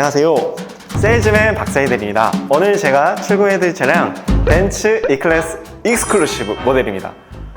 안녕하세요. 세일즈맨 박사이들입니다. 오늘 제가 출고해드릴 차량 벤츠 E클래스 익스클루시브 모델입니다.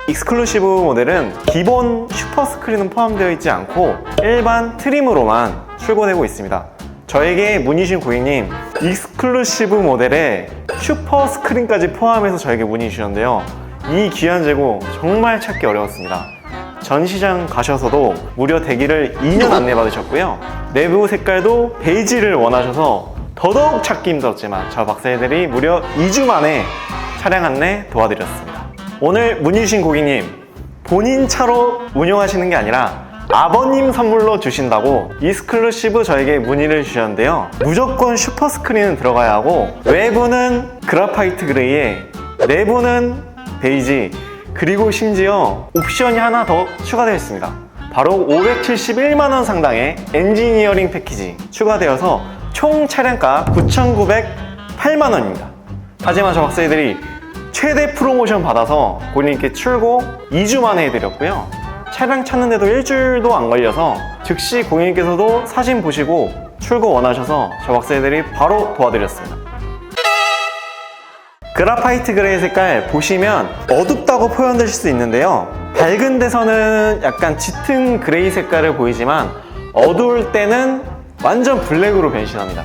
익스클루시브 모델은 기본 슈퍼 스크린은 포함되어 있지 않고 일반 트림으로만 출고되고 있습니다. 저에게 문의 주신 고객님 익스클루시브 모델에 슈퍼 스크린까지 포함해서 저에게 문의 주셨는데요. 이 귀한 재고 정말 찾기 어려웠습니다. 전시장 가셔서도 무려 대기를 2년 안내 받으셨고요. 내부 색깔도 베이지를 원하셔서 더더욱 찾기 힘들었지만 저 박사애들이 무려 2주 만에 차량 안내 도와드렸습니다. 오늘 문의 주신 고객님 본인 차로 운용하시는 게 아니라 아버님 선물로 주신다고 이스클루시브 저에게 문의를 주셨는데요. 무조건 슈퍼 스크린은 들어가야 하고 외부는 그라파이트 그레이에 내부는 베이지 그리고 심지어 옵션이 하나 더 추가되어 있습니다. 바로 571만원 상당의 엔지니어링 패키지 추가되어서 총 차량가 9,908만원입니다. 하지만 저 박사들이 최대 프로모션 받아서 고객님께 출고 2주 만에 해드렸고요. 차량 찾는데도 일주일도 안 걸려서 즉시 고객님께서도 사진 보시고 출고 원하셔서 저 박사들이 바로 도와드렸습니다. 그라파이트 그레이 색깔 보시면 어둡다고 표현되실 수 있는데요. 밝은 데서는 약간 짙은 그레이 색깔을 보이지만 어두울 때는 완전 블랙으로 변신합니다.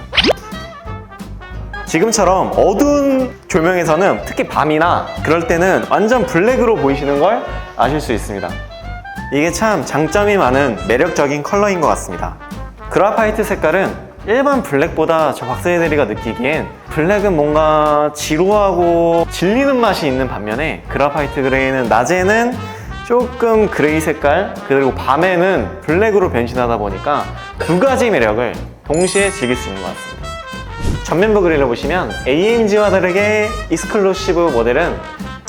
지금처럼 어두운 조명에서는 특히 밤이나 그럴 때는 완전 블랙으로 보이시는 걸 아실 수 있습니다. 이게 참 장점이 많은 매력적인 컬러인 것 같습니다. 그라파이트 색깔은 일반 블랙보다 저 박사애들이가 느끼기엔 블랙은 뭔가 지루하고 질리는 맛이 있는 반면에 그라파이트 그레이는 낮에는 조금 그레이 색깔 그리고 밤에는 블랙으로 변신하다 보니까 두 가지 매력을 동시에 즐길 수 있는 것 같습니다. 전면부 그릴을 보시면 AMG와 다르게 익스클루시브 모델은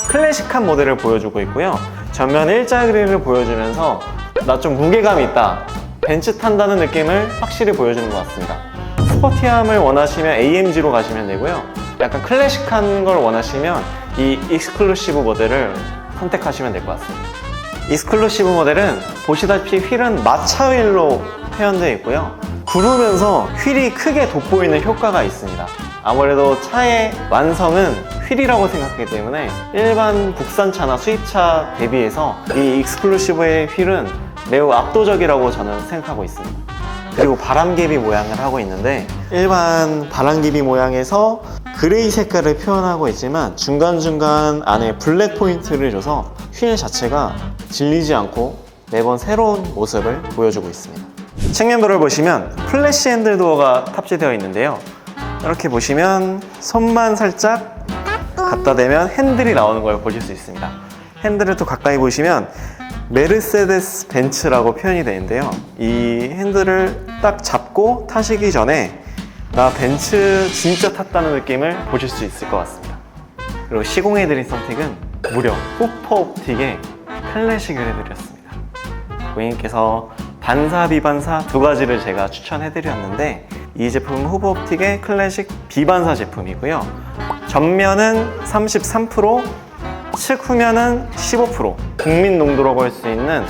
클래식한 모델을 보여주고 있고요. 전면 일자 그릴을 보여주면서 나 좀 무게감이 있다. 벤츠 탄다는 느낌을 확실히 보여주는 것 같습니다. 스포티함을 원하시면 AMG로 가시면 되고요. 약간 클래식한 걸 원하시면 이 익스클루시브 모델을 선택하시면 될 것 같습니다. 익스클루시브 모델은 보시다시피 휠은 마차 휠로 표현되어 있고요. 구르면서 휠이 크게 돋보이는 효과가 있습니다. 아무래도 차의 완성은 휠이라고 생각하기 때문에 일반 국산차나 수입차 대비해서 이 익스클루시브의 휠은 매우 압도적이라고 저는 생각하고 있습니다. 그리고 바람개비 모양을 하고 있는데 일반 바람개비 모양에서 그레이 색깔을 표현하고 있지만 중간중간 안에 블랙 포인트를 줘서 휠 자체가 질리지 않고 매번 새로운 모습을 보여주고 있습니다. 측면부를 보시면 플래시 핸들 도어가 탑재되어 있는데요. 이렇게 보시면 손만 살짝 갖다 대면 핸들이 나오는 걸 보실 수 있습니다. 핸들을 또 가까이 보시면 메르세데스 벤츠라고 표현이 되는데요. 이 핸들을 딱 잡고 타시기 전에 나 벤츠 진짜 탔다는 느낌을 보실 수 있을 것 같습니다. 그리고 시공해드린 선택은 무려 후퍼 옵틱의 클래식을 해드렸습니다. 고객님께서 반사 비반사 두 가지를 제가 추천해드렸는데 이 제품은 후보 옵틱의 클래식 비반사 제품이고요. 전면은 33%, 측 후면은 15% 국민 농도라고 할 수 있는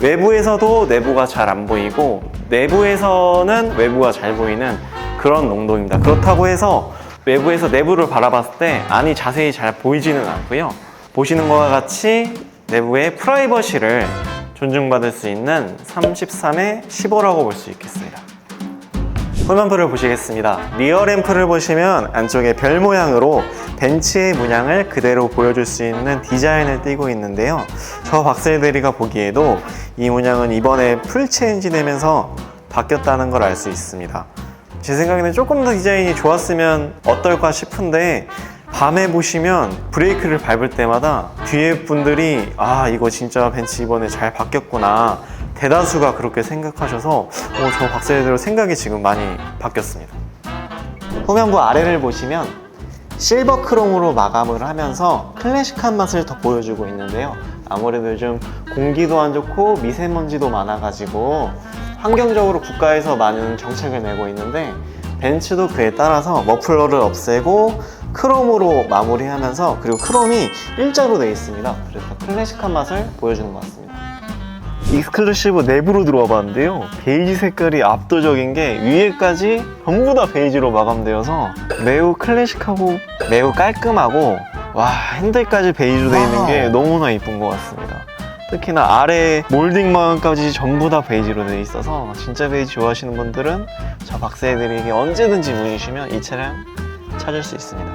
외부에서도 내부가 잘 안 보이고 내부에서는 외부가 잘 보이는 그런 농도입니다. 그렇다고 해서 외부에서 내부를 바라봤을 때 안이 자세히 잘 보이지는 않고요. 보시는 것과 같이 내부의 프라이버시를 존중받을 수 있는 33에 15라고 볼 수 있겠습니다. 후면부를 보시겠습니다. 리어 램프를 보시면 안쪽에 별 모양으로 벤츠의 문양을 그대로 보여줄 수 있는 디자인을 띠고 있는데요. 저 박셀데리가 보기에도 이 문양은 이번에 풀 체인지 되면서 바뀌었다는 걸 알 수 있습니다. 제 생각에는 조금 더 디자인이 좋았으면 어떨까 싶은데 밤에 보시면 브레이크를 밟을 때마다 뒤에 분들이 아 이거 진짜 벤츠 이번에 잘 바뀌었구나 대다수가 그렇게 생각하셔서 어, 저 박사님들 생각이 지금 많이 바뀌었습니다. 후면부 아래를 보시면 실버 크롬으로 마감을 하면서 클래식한 맛을 더 보여주고 있는데요. 아무래도 요즘 공기도 안 좋고 미세먼지도 많아가지고 환경적으로 국가에서 많은 정책을 내고 있는데 벤츠도 그에 따라서 머플러를 없애고 크롬으로 마무리하면서 그리고 크롬이 일자로 되어 있습니다. 그래서 클래식한 맛을 보여주는 것 같습니다. 익스클루시브 내부로 들어와 봤는데요. 베이지 색깔이 압도적인 게 위에까지 전부 다 베이지로 마감되어서 매우 클래식하고 매우 깔끔하고 와 핸들까지 베이지로 되어 있는 게 너무나 이쁜 것 같습니다. 특히나 아래 몰딩 마감까지 전부 다 베이지로 되어 있어서 진짜 베이지 좋아하시는 분들은 저 박사애들에게 언제든지 문의 주시면 이 차량 찾을 수 있습니다.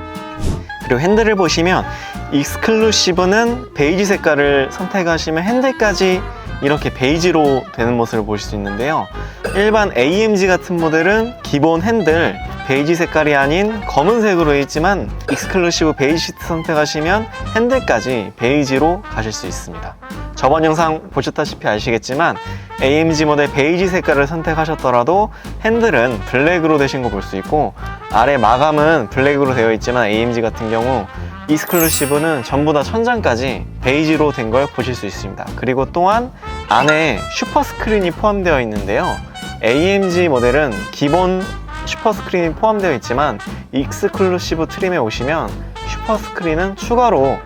그리고 핸들을 보시면 익스클루시브는 베이지 색깔을 선택하시면 핸들까지 이렇게 베이지로 되는 모습을 보실 수 있는데요. 일반 AMG 같은 모델은 기본 핸들 베이지 색깔이 아닌 검은색으로 있지만 익스클루시브 베이지 시트 선택하시면 핸들까지 베이지로 가실 수 있습니다. 저번 영상 보셨다시피 아시겠지만 AMG 모델 베이지 색깔을 선택하셨더라도 핸들은 블랙으로 되신 거 볼 수 있고 아래 마감은 블랙으로 되어 있지만 AMG 같은 경우 익스클루시브는 전부 다 천장까지 베이지로 된 걸 보실 수 있습니다. 그리고 또한 안에 슈퍼 스크린이 포함되어 있는데요. AMG 모델은 기본 슈퍼 스크린이 포함되어 있지만 익스클루시브 트림에 오시면 슈퍼 스크린은 추가로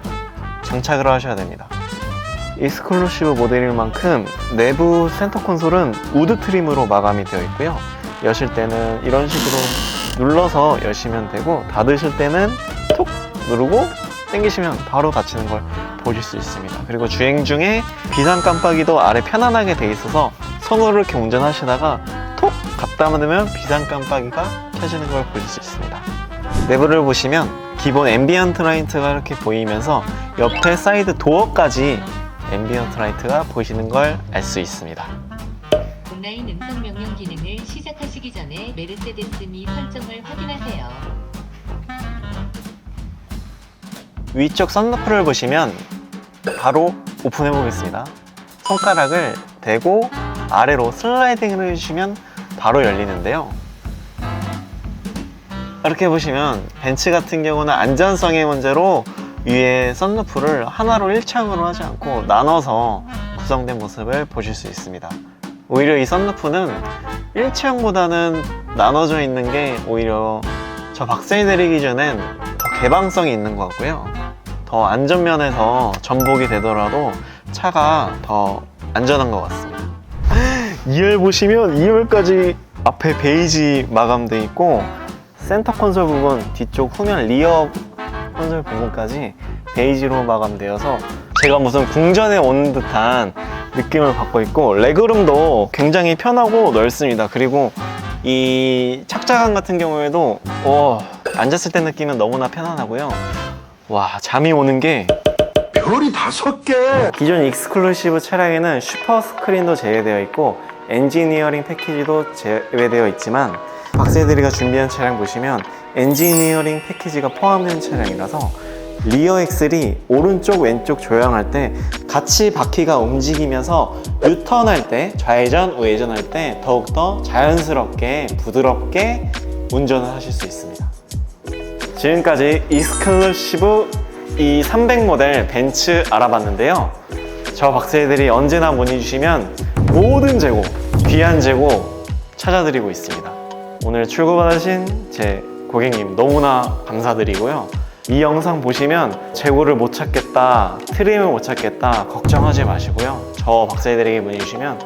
장착을 하셔야 됩니다. 익스클루시브 모델인 만큼 내부 센터 콘솔은 우드 트림으로 마감이 되어 있고요. 여실 때는 이런 식으로 눌러서 여시면 되고 닫으실 때는 톡 누르고 당기시면 바로 닫히는 걸 보실 수 있습니다. 그리고 주행 중에 비상 깜빡이도 아래 편안하게 돼 있어서 손으로 이렇게 운전하시다가 톡 갖다 놓으면 비상 깜빡이가 켜지는 걸 보실 수 있습니다. 내부를 보시면 기본 앰비언트 라이트가 이렇게 보이면서 옆에 사이드 도어까지 앰비언트 라이트가 보이시는 걸 알 수 있습니다. 온라인 음성 명령 기능을 시작하시기 전에 메르세데스 미 설정을 확인하세요. 위쪽 썬루프를 보시면 바로 오픈해 보겠습니다. 손가락을 대고 아래로 슬라이딩을 해주시면 바로 열리는데요. 이렇게 보시면 벤츠 같은 경우는 안전성의 문제로 위에 썬루프를 하나로 일창으로 하지 않고 나눠서 구성된 모습을 보실 수 있습니다. 오히려 이 썬루프는 일체형보다는 나눠져 있는 게 오히려 저 박사에 내리기 전엔 더 개방성이 있는 것 같고요. 더 안전면에서 전복이 되더라도 차가 더 안전한 것 같습니다. 2열 보시면 2열까지 앞에 베이지 마감돼 있고 센터 콘솔 부분 뒤쪽 후면 리어 콘솔 부분까지 베이지로 마감되어서 제가 무슨 궁전에 온 듯한 느낌을 받고 있고 레그룸도 굉장히 편하고 넓습니다. 그리고 이 착자감 같은 경우에도 오, 앉았을 때 느낌은 너무나 편안하고요. 와 잠이 오는 게 별이 다섯 개. 기존 익스클루시브 차량에는 슈퍼 스크린도 제외되어 있고 엔지니어링 패키지도 제외되어 있지만 박세들이가 준비한 차량 보시면 엔지니어링 패키지가 포함된 차량이라서 리어 엑셀이 오른쪽 왼쪽 조향할 때 같이 바퀴가 움직이면서 유턴할 때 좌회전 우회전 할 때 더욱더 자연스럽게 부드럽게 운전을 하실 수 있습니다 지금까지 익스클루시브 이300 모델 벤츠 알아봤는데요. 저 박사들이 언제나 문의 주시면 모든 재고, 귀한 재고 찾아드리고 있습니다. 오늘 출고받으신 제 고객님 너무나 감사드리고요. 이 영상 보시면 재고를 못 찾겠다, 트림을 못 찾겠다 걱정하지 마시고요. 저 박사들에게 문의 주시면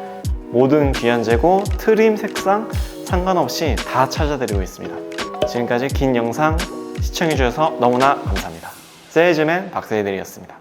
모든 귀한 재고, 트림, 색상 상관없이 다 찾아드리고 있습니다. 지금까지 긴 영상 시청해주셔서 너무나 감사합니다. 세이즈맨 박세희들이었습니다.